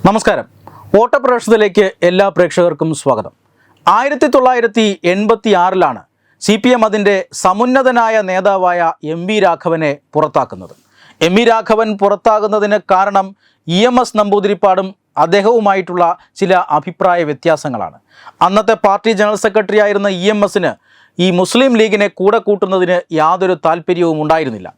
നമസ്കാരം. ഓട്ടപ്രവേശത്തിലേക്ക് എല്ലാ പ്രേക്ഷകർക്കും സ്വാഗതം. ആയിരത്തി തൊള്ളായിരത്തി എൺപത്തി ആറിലാണ് സി പി എം അതിന്റെ സമുന്നതനായ നേതാവായ എം വി രാഘവനെ പുറത്താക്കുന്നത്. എം വി രാഘവൻ പുറത്താകുന്നതിന് കാരണം ഇ എം എസ് നമ്പൂതിരിപ്പാടും അദ്ദേഹവുമായിട്ടുള്ള ചില അഭിപ്രായ വ്യത്യാസങ്ങളാണ്. അന്നത്തെ പാർട്ടി ജനറൽ സെക്രട്ടറി ആയിരുന്ന ഇ എം എസിന് ഈ മുസ്ലിം ലീഗിനെ കൂടെ കൂട്ടുന്നതിന് യാതൊരു താല്പര്യവും ഉണ്ടായിരുന്നില്ല.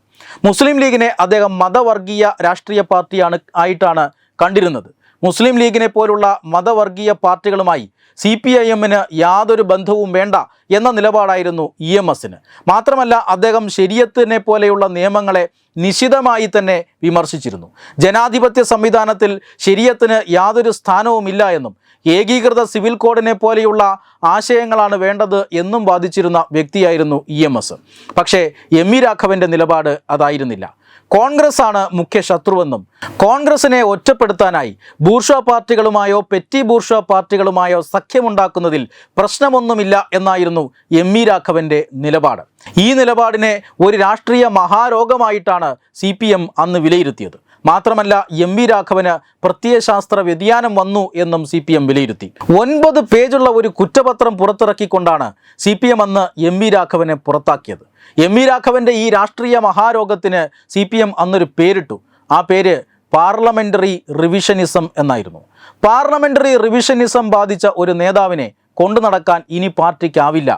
മുസ്ലിം ലീഗിനെ അദ്ദേഹം മതവർഗീയ രാഷ്ട്രീയ പാർട്ടിയാണ് ആയിട്ടാണ് കണ്ടിരുന്നത്. മുസ്ലിം ലീഗിനെ പോലുള്ള മതവർഗീയ പാർട്ടികളുമായി സി പി ഐ എമ്മിന് യാതൊരു ബന്ധവും വേണ്ട എന്ന നിലപാടായിരുന്നു ഇ എം എസിന്. മാത്രമല്ല അദ്ദേഹം ശരീരത്തിനെ പോലെയുള്ള നിയമങ്ങളെ നിശിതമായി തന്നെ വിമർശിച്ചിരുന്നു. ജനാധിപത്യ സംവിധാനത്തിൽ ശരീരത്തിന് യാതൊരു സ്ഥാനവുമില്ല എന്നും ഏകീകൃത സിവിൽ കോഡിനെ പോലെയുള്ള ആശയങ്ങളാണ് വേണ്ടത് എന്നും വാദിച്ചിരുന്ന വ്യക്തിയായിരുന്നു ഇ എം എസ്. പക്ഷേ എം ഇ രാഘവന്റെ നിലപാട് അതായിരുന്നില്ല. കോൺഗ്രസ് ആണ് മുഖ്യ ശത്രുവെന്നും കോൺഗ്രസിനെ ഒറ്റപ്പെടുത്താനായി ബൂർഷ പാർട്ടികളുമായോ പെറ്റി ബൂർഷ പാർട്ടികളുമായോ സഖ്യമുണ്ടാക്കുന്നതിൽ പ്രശ്നമൊന്നുമില്ല എന്നായിരുന്നു എം ഇ രാഘവന്റെ നിലപാട്. ഈ നിലപാടിനെ ഒരു രാഷ്ട്രീയ മഹാരോഗമായിട്ടാണ് സി അന്ന് വിലയിരുത്തിയത്. മാത്രമല്ല എം വി രാഘവന് പ്രത്യയശാസ്ത്ര വ്യതിയാനം വന്നു എന്നും സി പി എം വിലയിരുത്തി. ഒൻപത് പേജുള്ള ഒരു കുറ്റപത്രം പുറത്തിറക്കിക്കൊണ്ടാണ് സി പി എം അന്ന് എം വി രാഘവനെ പുറത്താക്കിയത്. എം വി രാഘവന്റെ ഈ രാഷ്ട്രീയ മഹാരോഗത്തിന് സി പി എം അന്നൊരു പേരിട്ടു. ആ പേര് പാർലമെന്ററി റിവിഷനിസം എന്നായിരുന്നു. പാർലമെന്ററി റിവിഷനിസം ബാധിച്ച ഒരു നേതാവിനെ കൊണ്ടു നടക്കാൻ ഇനി പാർട്ടിക്കാവില്ല.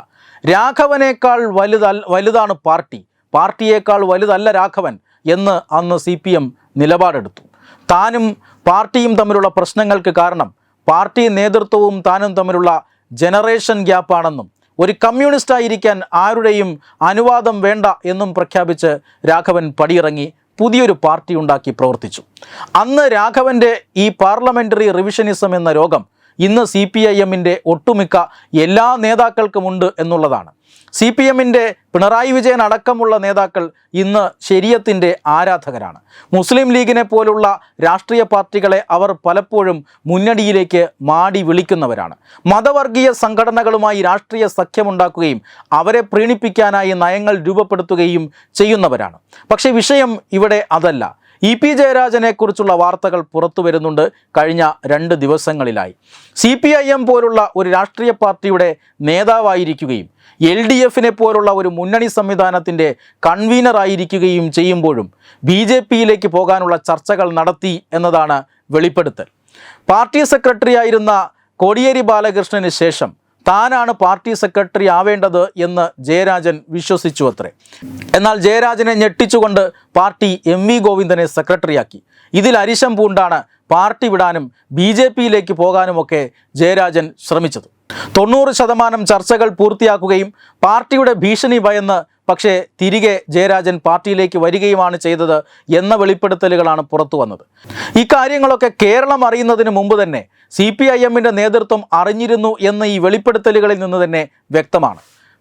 രാഘവനേക്കാൾ വലുതൽ വലുതാണ് പാർട്ടി. പാർട്ടിയേക്കാൾ വലുതല്ല രാഘവൻ. എന്ന് അന്ന് സി പി എം നിലപാടെടുത്തു. താനും പാർട്ടിയും തമ്മിലുള്ള പ്രശ്നങ്ങൾക്ക് കാരണം പാർട്ടി നേതൃത്വവും താനും തമ്മിലുള്ള ജനറേഷൻ ഗ്യാപ്പാണെന്നും ഒരു കമ്മ്യൂണിസ്റ്റായിരിക്കാൻ ആരുടെയും അനുവാദം വേണ്ട എന്നും പ്രഖ്യാപിച്ച് രാഘവൻ പടിയിറങ്ങി പുതിയൊരു പാർട്ടി ഉണ്ടാക്കി പ്രവർത്തിച്ചു. അന്ന് രാഘവന്റെ ഈ പാർലമെന്ററി റിവിഷനിസം എന്ന രോഗം ഇന്ന് സി പി ഐ എമ്മിന്റെ ഒട്ടുമിക്ക എല്ലാ നേതാക്കൾക്കുമുണ്ട് എന്നുള്ളതാണ്. സി പി എമ്മിന്റെ പിണറായി വിജയൻ അടക്കമുള്ള നേതാക്കൾ ഇന്ന് ശരീരത്തിന്റെ ആരാധകരാണ്. മുസ്ലിം ലീഗിനെ പോലുള്ള രാഷ്ട്രീയ പാർട്ടികളെ അവർ പലപ്പോഴും മുന്നണിയിലേക്ക് മാടി വിളിക്കുന്നവരാണ്. മതവർഗീയ സംഘടനകളുമായി രാഷ്ട്രീയ സഖ്യമുണ്ടാക്കുകയും അവരെ പ്രീണിപ്പിക്കാനായി നയങ്ങൾ രൂപപ്പെടുത്തുകയും ചെയ്യുന്നവരാണ്. പക്ഷേ വിഷയം ഇവിടെ അതല്ല. ഇ പി ജയരാജനെക്കുറിച്ചുള്ള വാർത്തകൾ പുറത്തു വരുന്നുണ്ട് കഴിഞ്ഞ രണ്ട് ദിവസങ്ങളിലായി. സി പി ഐ എം പോലുള്ള ഒരു രാഷ്ട്രീയ പാർട്ടിയുടെ നേതാവായിരിക്കുകയും എൽ ഡി എഫിനെ പോലുള്ള ഒരു മുന്നണി സംവിധാനത്തിന്റെ കൺവീനറായിരിക്കുകയും ചെയ്യുമ്പോഴും ബി ജെ പിയിലേക്ക് പോകാനുള്ള ചർച്ചകൾ നടത്തി എന്നതാണ് വെളിപ്പെടുത്തൽ. പാർട്ടി സെക്രട്ടറി ആയിരുന്ന കോടിയേരി ബാലകൃഷ്ണന് ശേഷം താനാണ് പാർട്ടി സെക്രട്ടറി ആവേണ്ടത് എന്ന് ജയരാജൻ വിശ്വസിച്ചു അത്രേ. എന്നാൽ ജയരാജനെ ഞെട്ടിച്ചുകൊണ്ട് പാർട്ടി എം വി ഗോവിന്ദനെ സെക്രട്ടറിയാക്കി. ഇതിൽ അരിശം പൂണ്ടാണ് പാർട്ടി വിടാനും ബി ജെ പിയിലേക്ക് പോകാനുമൊക്കെ ജയരാജൻ ശ്രമിച്ചത്. തൊണ്ണൂറ് ശതമാനം ചർച്ചകൾ പൂർത്തിയാക്കുകയും പാർട്ടിയുടെ ഭീഷണി ഭയന്ന് പക്ഷേ തിരികെ ജയരാജൻ പാർട്ടിയിലേക്ക് വരികയുമാണ് ചെയ്തത് എന്ന വെളിപ്പെടുത്തലുകളാണ് പുറത്തു വന്നത്. ഇക്കാര്യങ്ങളൊക്കെ കാര്യങ്ങളൊക്കെ കേരളം അറിയുന്നതിന് മുമ്പ് തന്നെ സി പി ഐ എമ്മിന്റെ നേതൃത്വം അറിഞ്ഞിരുന്നു എന്ന ഈ വെളിപ്പെടുത്തലുകളിൽ നിന്ന് തന്നെ വ്യക്തമാണ്.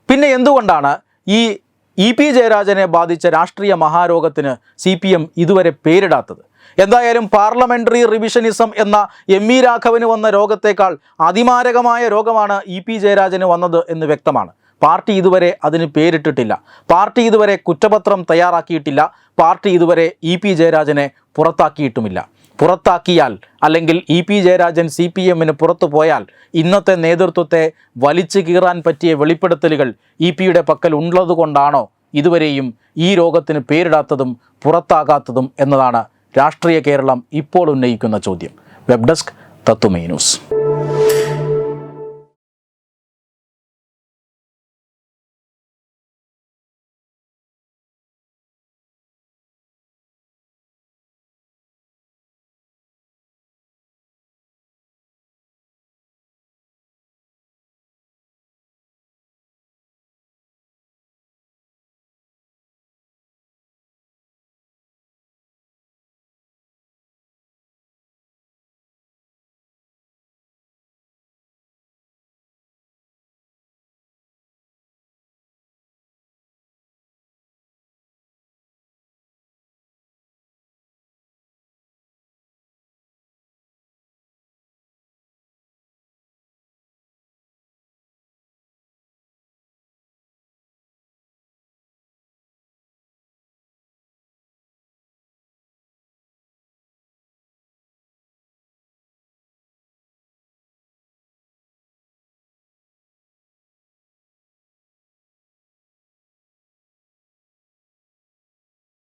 പിന്നെ എന്തുകൊണ്ടാണ് ഈ ഇ പി ജയരാജനെ ബാധിച്ച രാഷ്ട്രീയ മഹാരോഗത്തിന് സി പി എം ഇതുവരെ പേരിടാത്തത്? എന്തായാലും പാർലമെന്ററി റിവിഷനിസം എന്ന എം ഇ രാഘവന് വന്ന രോഗത്തേക്കാൾ അതിമാരകമായ രോഗമാണ് ഇ പി ജയരാജന് വന്നത് എന്ന് വ്യക്തമാണ്. പാർട്ടി ഇതുവരെ അതിന് പേരിട്ടിട്ടില്ല. പാർട്ടി ഇതുവരെ കുറ്റപത്രം തയ്യാറാക്കിയിട്ടില്ല. പാർട്ടി ഇതുവരെ ഇ പി ജയരാജനെ പുറത്താക്കിയിട്ടുമില്ല. പുറത്താക്കിയാൽ അല്ലെങ്കിൽ E P Jayarajan C P എമ്മിന് പുറത്തു പോയാൽ ഇന്നത്തെ നേതൃത്വത്തെ വലിച്ചു കീറാൻ പറ്റിയ വെളിപ്പെടുത്തലുകൾ ഇ പിയുടെ പക്കൽ ഉള്ളതുകൊണ്ടാണോ ഇതുവരെയും ഈ രോഗത്തിന് പേരിടാത്തതും പുറത്താകാത്തതും എന്നതാണ് രാഷ്ട്രീയ കേരളം ഇപ്പോൾ ഉന്നയിക്കുന്ന ചോദ്യം. വെബ് ഡെസ്ക് തത്തുമേ ന്യൂസ്.